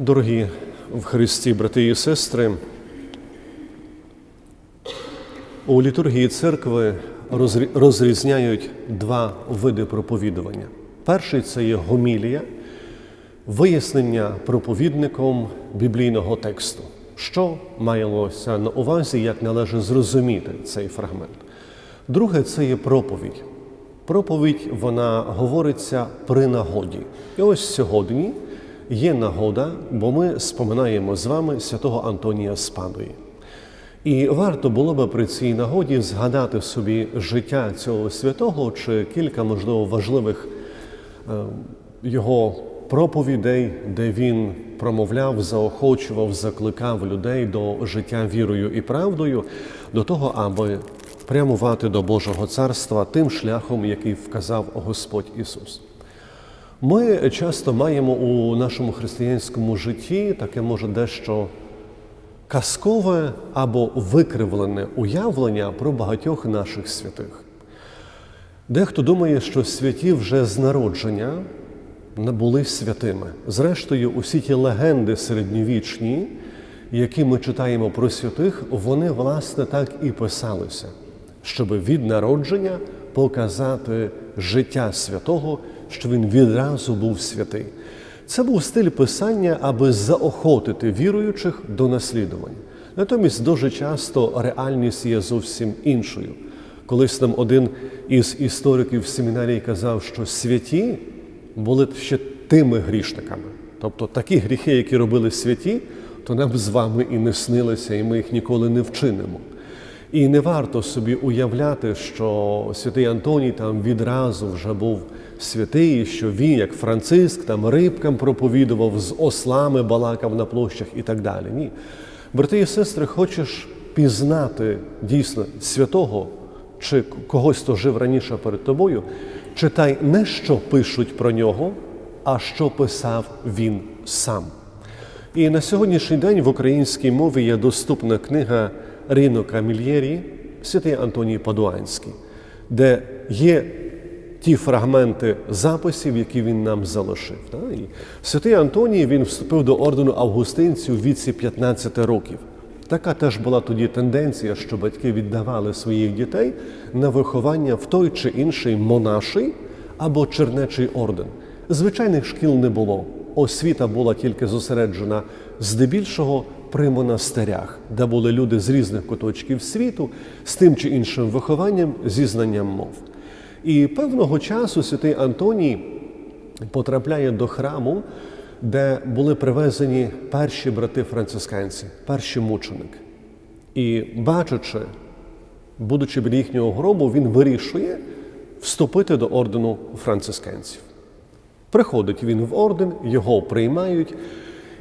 Дорогі в Христі, брати і сестри, у літургії церкви розрізняють два види проповідування. Перший це є гомілія, вияснення проповідником біблійного тексту. Що маялося на увазі, як належить зрозуміти цей фрагмент. Друге це є проповідь. Проповідь вона говориться при нагоді. І ось сьогодні є нагода, бо ми споминаємо з вами святого Антонія Спадої. І варто було би при цій нагоді згадати собі життя цього святого чи кілька, можливо, важливих е, його проповідей, де він промовляв, заохочував, закликав людей до життя вірою і правдою, до того, аби прямувати до Божого царства тим шляхом, який вказав Господь Ісус. Ми часто маємо у нашому християнському житті таке може дещо казкове або викривлене уявлення про багатьох наших святих. Дехто думає, що святі вже з народження не були святими. Зрештою, усі ті легенди середньовічні, які ми читаємо про святих, вони власне так і писалися, щоб від народження показати життя святого, що він відразу був святий. Це був стиль писання, аби заохотити віруючих до наслідування. Натомість дуже часто реальність є зовсім іншою. Колись нам один із істориків семінарії казав, що святі були ще тими грішниками. Тобто такі гріхи, які робили святі, то нам з вами і не снилися, і ми їх ніколи не вчинимо. І не варто собі уявляти, що святий Антоній там відразу вже був святий, що він, як Франциск, там рибкам проповідував, з ослами балакав на площах і так далі. Ні. Брати і сестри, хочеш пізнати дійсно святого чи когось, хто жив раніше перед тобою, читай не що пишуть про нього, а що писав він сам. І на сьогоднішній день в українській мові є доступна книга Ріно Камільєрі Святий Антоній Падуанський, де є ті фрагменти записів, які він нам залишив. І Святий Антоній він вступив до ордену августинців у віці 15 років. Така теж була тоді тенденція, що батьки віддавали своїх дітей на виховання в той чи інший монаший або чернечий орден. Звичайних шкіл не було. Освіта була тільки зосереджена здебільшого при монастирях, де були люди з різних куточків світу з тим чи іншим вихованням, зі знанням мов. І певного часу святий Антоній потрапляє до храму, де були привезені перші брати францисканці, перші мученики. І бачачи, будучи біля їхнього гробу, він вирішує вступити до ордену францисканців. Приходить він в орден, його приймають.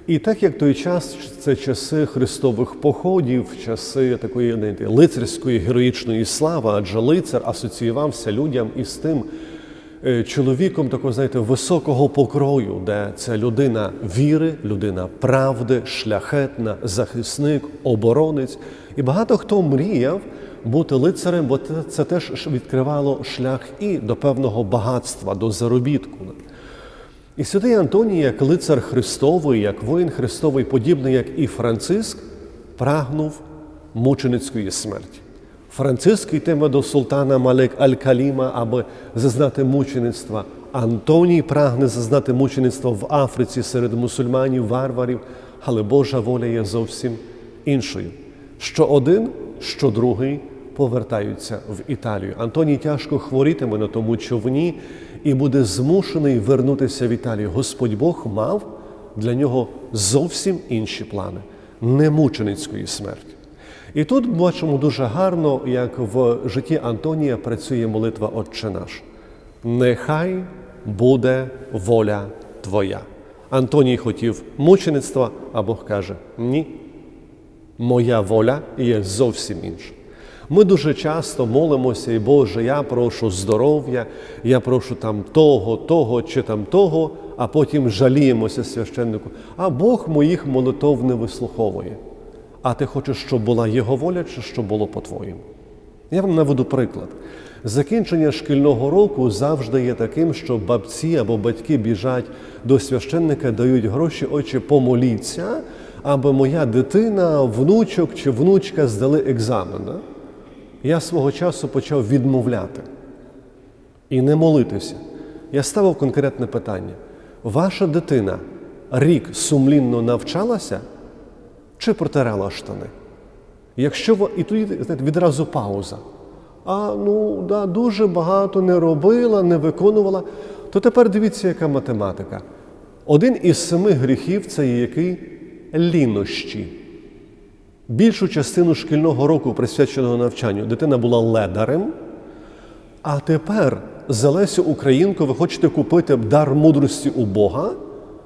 І так як той час це часи христових походів, часи такої знаєте, лицарської героїчної слави, адже лицар асоціювався людям із тим е, чоловіком такого, знаєте, високого покрою, де це людина віри, людина правди, шляхетна, захисник, оборонець. І багато хто мріяв бути лицарем, бо це, це теж відкривало шлях і до певного багатства, до заробітку. І святий Антоній, як лицар Христовий, як воїн Христовий, подібний, як і Франциск, прагнув мученицької смерті. Франциск йтиме до султана Малек Аль-Каліма, аби зазнати мучеництва. Антоній прагне зазнати мучеництва в Африці серед мусульманів, варварів, але Божа воля є зовсім іншою. Що один, що другий повертаються в Італію. Антоній тяжко хворітиме на тому човні і буде змушений вернутися в Італію. Господь Бог мав для нього зовсім інші плани, не мученицької смерті. І тут бачимо дуже гарно, як в житті Антонія працює молитва Отче наш. Нехай буде воля Твоя. Антоній хотів мучеництва, а Бог каже: ні, моя воля є зовсім інша. Ми дуже часто молимося, і Боже, я прошу здоров'я, я прошу там того, того чи там того, а потім жаліємося священнику. А Бог моїх молитов не вислуховує. А ти хочеш, щоб була Його воля, чи щоб було по-твоєму? Я вам наведу приклад. Закінчення шкільного року завжди є таким, що бабці або батьки біжать до священника, дають гроші, отче, помоліться, аби моя дитина, внучок чи внучка здали екзамен. Я свого часу почав відмовляти і не молитися. Я ставив конкретне питання: ваша дитина рік сумлінно навчалася чи протирала штани? Якщо і тоді знаєте, відразу пауза. А ну да, дуже багато не робила, не виконувала. То тепер дивіться, яка математика. Один із семи гріхів це є який лінощі. Більшу частину шкільного року, присвяченого навчанню, дитина була ледарем. А тепер за Лесю Українку ви хочете купити дар мудрості у Бога,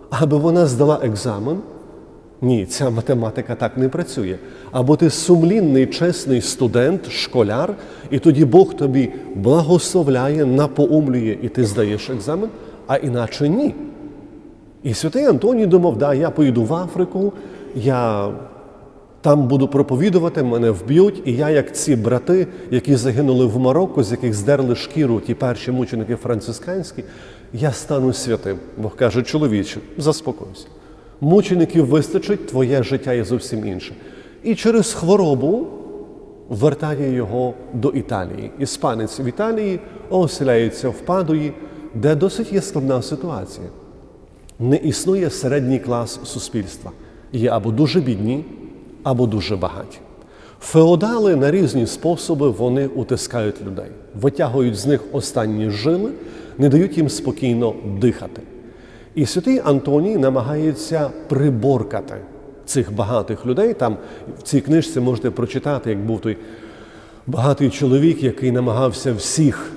аби вона здала екзамен? Ні, ця математика так не працює. Або ти сумлінний, чесний студент, школяр, і тоді Бог тобі благословляє, напоумлює, і ти здаєш екзамен, а іначе ні. І святий Антоній думав, да, я поїду в Африку, я там буду проповідувати, мене вб'ють, і я, як ці брати, які загинули в Марокко, з яких здерли шкіру ті перші мученики францисканські, я стану святим. Бог каже, чоловіче, заспокойся. Мучеників вистачить, твоє життя є зовсім інше. І через хворобу вертає його до Італії. Іспанець в Італії оселяється в Падуї, де досить є складна ситуація. Не існує середній клас суспільства. Є або дуже бідні, або дуже багаті. Феодали на різні способи вони утискають людей, витягують з них останні жили, не дають їм спокійно дихати. І святий Антоній намагається приборкати цих багатих людей. Там в цій книжці можете прочитати, як був той багатий чоловік, який намагався всіх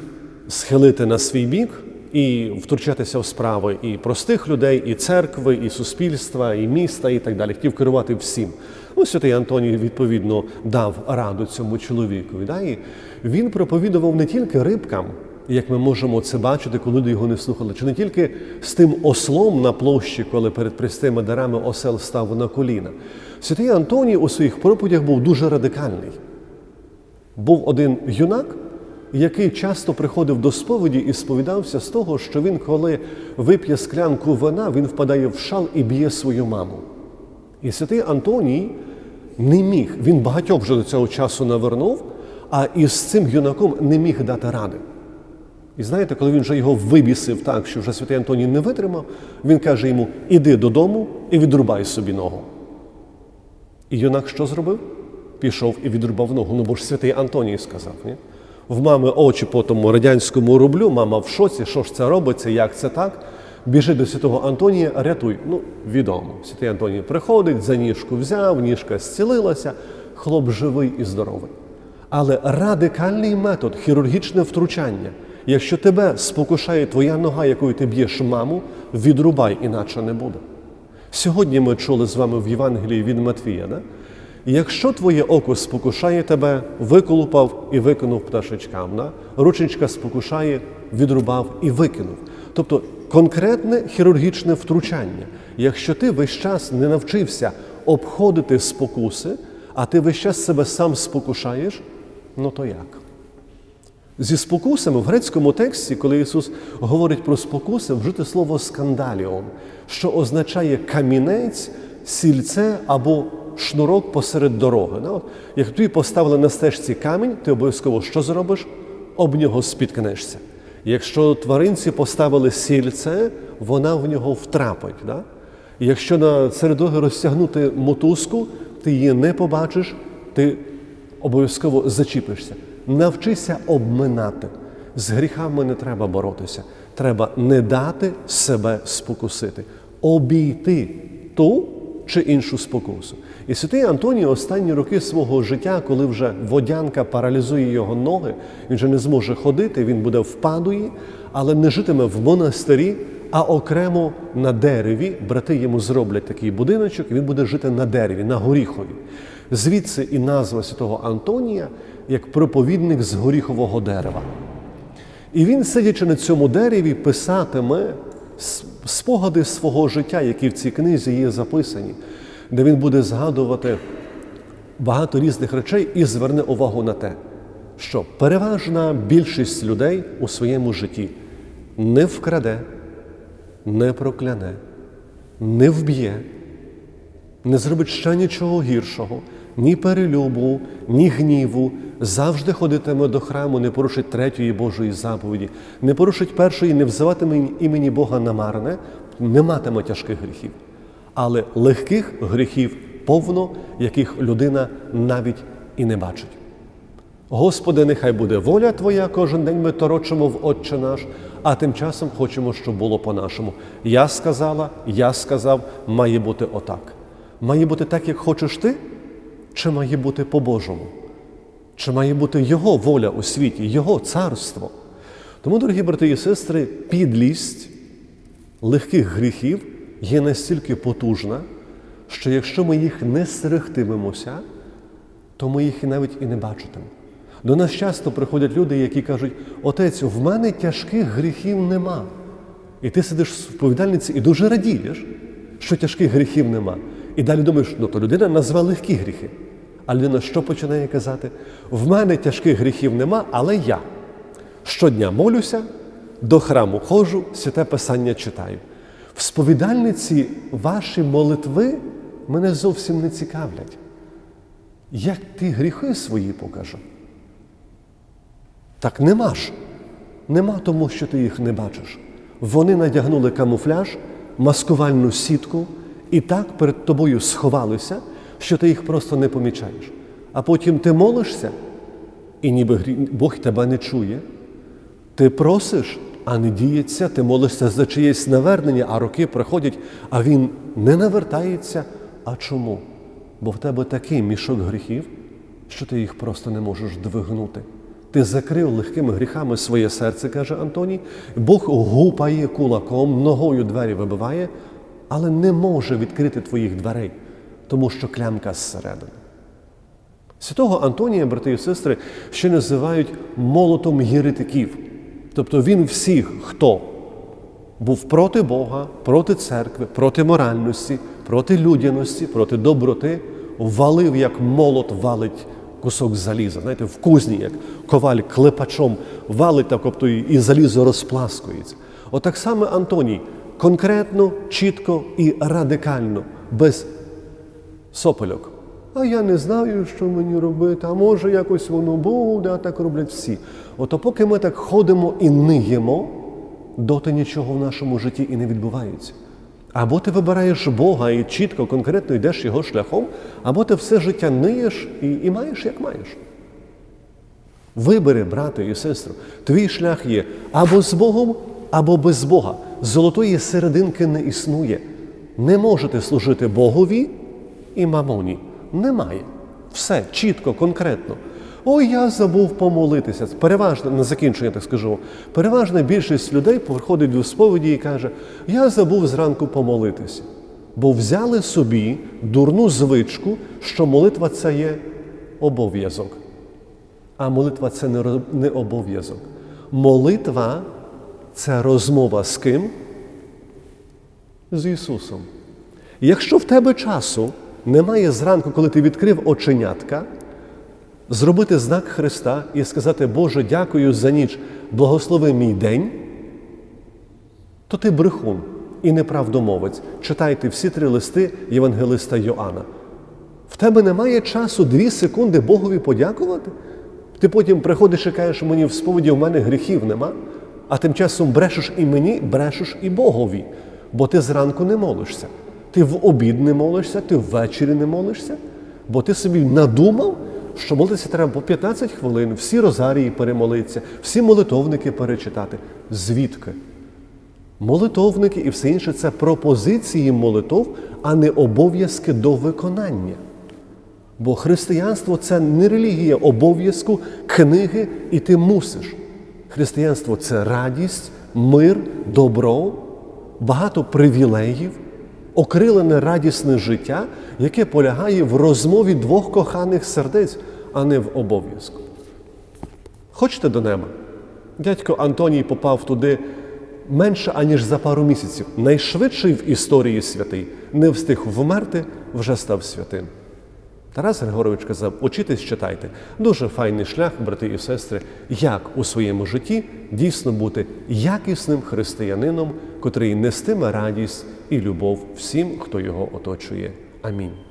схилити на свій бік і втручатися в справи і простих людей, і церкви, і суспільства, і міста, і так далі. Хотів керувати всім. Ну, святий Антоній відповідно дав раду цьому чоловікові. Да? І він проповідував не тільки рибкам, як ми можемо це бачити, коли люди його не слухали, чи не тільки з тим ослом на площі, коли перед пристими дарами осел став на коліна. Святий Антоній у своїх проповідях був дуже радикальний. Був один юнак, який часто приходив до сповіді і сповідався з того, що він, коли вип'є склянку вина, він впадає в шал і б'є свою маму. І святий Антоній не міг, він багатьох вже до цього часу навернув, а із цим юнаком не міг дати ради. І знаєте, коли він вже його вибісив так, що вже святий Антоній не витримав, він каже йому: іди додому і відрубай собі ногу. І юнак що зробив? Пішов і відрубав ногу. Ну бо ж святий Антоній сказав. Ні? В мами очі по тому радянському рублю, мама в шоці, що ж це робиться, як це так? Біжи до святого Антонія, рятуй. Ну, відомо. Святий Антоній приходить, за ніжку взяв, ніжка зцілилася, хлоп живий і здоровий. Але радикальний метод, хірургічне втручання. Якщо тебе спокушає твоя нога, якою ти б'єш маму, відрубай, іначе не буде. Сьогодні ми чули з вами в Євангелії від Матвія. Да? Якщо твоє око спокушає тебе, виколупав і викинув пташечкам. Да? Ручечка спокушає, відрубав і викинув. Тобто конкретне хірургічне втручання. Якщо ти весь час не навчився обходити спокуси, а ти весь час себе сам спокушаєш, ну то як? Зі спокусами в грецькому тексті, коли Ісус говорить про спокуси, вжити слово скандаліон, що означає камінець, сільце або шнурок посеред дороги. От, Як тобі поставили на стежці камінь, ти обов'язково що зробиш? Об нього спіткнешся. Якщо тваринці поставили сільце, вона в нього втрапить. Да? І Якщо на серед дороги розтягнути мотузку, ти її не побачиш, ти обов'язково зачіпишся. Навчися обминати. З гріхами не треба боротися. Треба не дати себе спокусити, обійти ту чи іншу спокусу. І святий Антоній останні роки свого життя, коли вже водянка паралізує його ноги, він вже не зможе ходити, він буде в падуї, але не житиме в монастирі, а окремо на дереві. Брати йому зроблять такий будиночок, і він буде жити на дереві, на горіхові. Звідси і назва святого Антонія як проповідник з горіхового дерева. І він, сидячи на цьому дереві, писатиме спогади свого життя, які в цій книзі є записані, де він буде згадувати багато різних речей і зверне увагу на те. що переважна більшість людей у своєму житті не вкраде, не прокляне, не вб'є, не зробить ще нічого гіршого, ні перелюбу, ні гніву, завжди ходитиме до храму, не порушить третьої Божої заповіді, не порушить першої, не взиватиме імені Бога намарне, не матиме тяжких гріхів. Але легких гріхів повно, яких людина навіть і не бачить. Господи, нехай буде воля Твоя, кожен день ми торочимо в Отче наш, а тим часом хочемо, щоб було по-нашому. Я сказала, я сказав, має бути отак. Має бути так, як хочеш ти, чи має бути по-божому? Чи має бути Його воля у світі, Його царство? Тому, дорогі брати і сестри, підлість легких гріхів є настільки потужна, що якщо ми їх не стерегтимемося, то ми їх навіть і не бачитимемо. До нас часто приходять люди, які кажуть: Отець, в мене тяжких гріхів нема. І ти сидиш в сповідальниці і дуже радієш, що тяжких гріхів нема. І далі думаєш, ну то людина назве легкі гріхи. А людина що починає казати? В мене тяжких гріхів нема, але я щодня молюся, до храму ходжу, святе Писання читаю. В сповідальниці ваші молитви мене зовсім не цікавлять. Як ти гріхи свої покажу? Так нема ж. Нема тому, що ти їх не бачиш. Вони надягнули камуфляж, маскувальну сітку і так перед тобою сховалися, що ти їх просто не помічаєш. А потім ти молишся, і ніби Бог тебе не чує. Ти просиш, а не діється, ти молишся за чиєсь навернення, а роки приходять, а він не навертається. А чому? Бо в тебе такий мішок гріхів, що ти їх просто не можеш двигнути. Ти закрив легкими гріхами своє серце, каже Антоній. Бог гупає кулаком, ногою двері вибиває, але не може відкрити твоїх дверей, тому що клямка зсередини. Святого Антонія, брати і сестри, ще називають молотом єретиків. Тобто він всіх, хто був проти Бога, проти церкви, проти моральності, проти людяності, проти доброти, валив, як молот валить кусок заліза. Знаєте, в кузні, як коваль клепачом валить так, тобто і залізо розпласкується. Отак само Антоній конкретно, чітко і радикально, без сопельок. А я не знаю, що мені робити, а може якось воно буде, а так роблять всі. Ото поки ми так ходимо і ниємо, доти нічого в нашому житті і не відбувається. Або ти вибираєш Бога і чітко, конкретно йдеш його шляхом, або ти все життя ниєш і, і маєш, як маєш. Вибери, брате і сестру, твій шлях є або з Богом, або без Бога. Золотої серединки не існує. Не можете служити Богові і мамоні. Немає. Все чітко, конкретно. Ой, я забув помолитися. Переважно, на закінчення так скажу, переважна більшість людей приходить до сповіді і каже, я забув зранку помолитися. Бо взяли собі дурну звичку, що молитва це є обов'язок. А молитва це не, обов'язок. Молитва це розмова з ким? З Ісусом. Якщо в тебе часу немає зранку, коли ти відкрив оченятка, зробити знак Христа і сказати, Боже, дякую за ніч, благослови мій день, то ти брехун і неправдомовець. Читайте всі три листи Євангелиста Йоанна. В тебе немає часу дві секунди Богові подякувати? Ти потім приходиш і кажеш, мені в сповіді в мене гріхів нема, а тим часом брешеш і мені, брешеш і Богові, бо ти зранку не молишся. Ти в обід не молишся, ти ввечері не молишся, бо ти собі надумав, що молитися треба по 15 хвилин, всі розарії перемолитися, всі молитовники перечитати. Звідки? Молитовники і все інше це пропозиції молитов, а не обов'язки до виконання. Бо християнство це не релігія обов'язку, книги, і ти мусиш. Християнство це радість, мир, добро, багато привілеїв, окрилене радісне життя, яке полягає в розмові двох коханих сердець, а не в обов'язку. Хочете до неба? Дядько Антоній попав туди менше, аніж за пару місяців. Найшвидший в історії святий не встиг вмерти, вже став святим. Тарас Григорович казав: учитись, читайте. Дуже файний шлях, брати і сестри, як у своєму житті дійсно бути якісним християнином, котрий нестиме радість і любов всім, хто його оточує. Амінь.